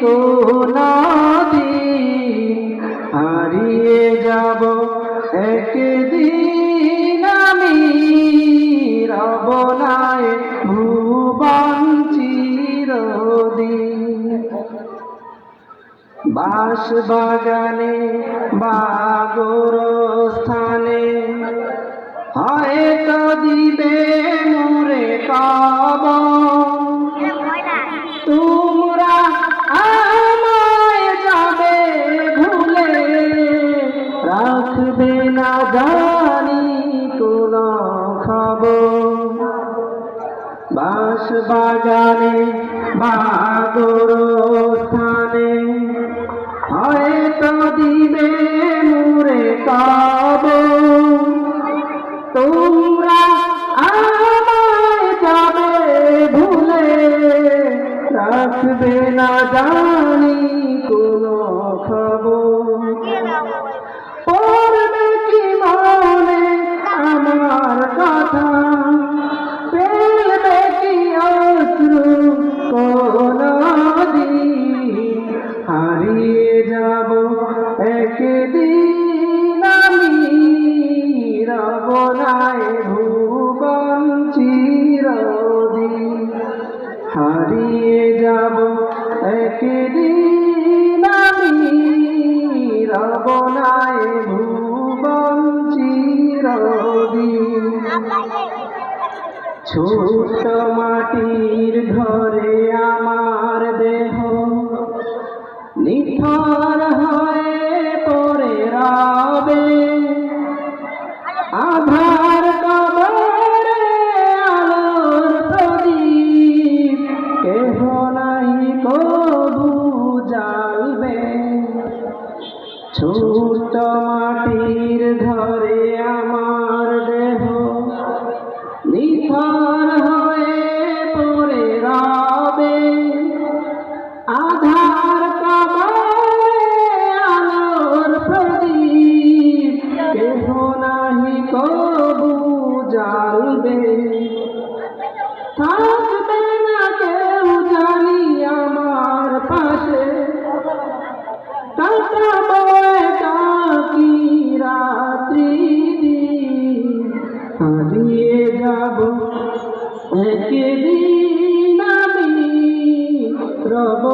কোনদিন হারিয়ে যাব। একদিন আমি রব নাই ভুবন চিরদিন। বাস বাগানে খবর বাস বাগানে বাগর স্থানে হয়তো দিবে মুরে কাব তোমরা আমায় যাবে ভুলে, রাখবে না জানি কোনো খবর। হারিয়ে যাব একদিন আমি রব নাই ভুবন চিরদিন। ছোট মাটির ঘরে আমার ছোট মাটির ধরে আমার দেহ। নিথর হয়ে পড়ে রবে। আধার আলোর প্রদীপ। কেহ নাহি কবু জানবে। থাকবে আমার হারিয়ে যাব। একদিন আমি রব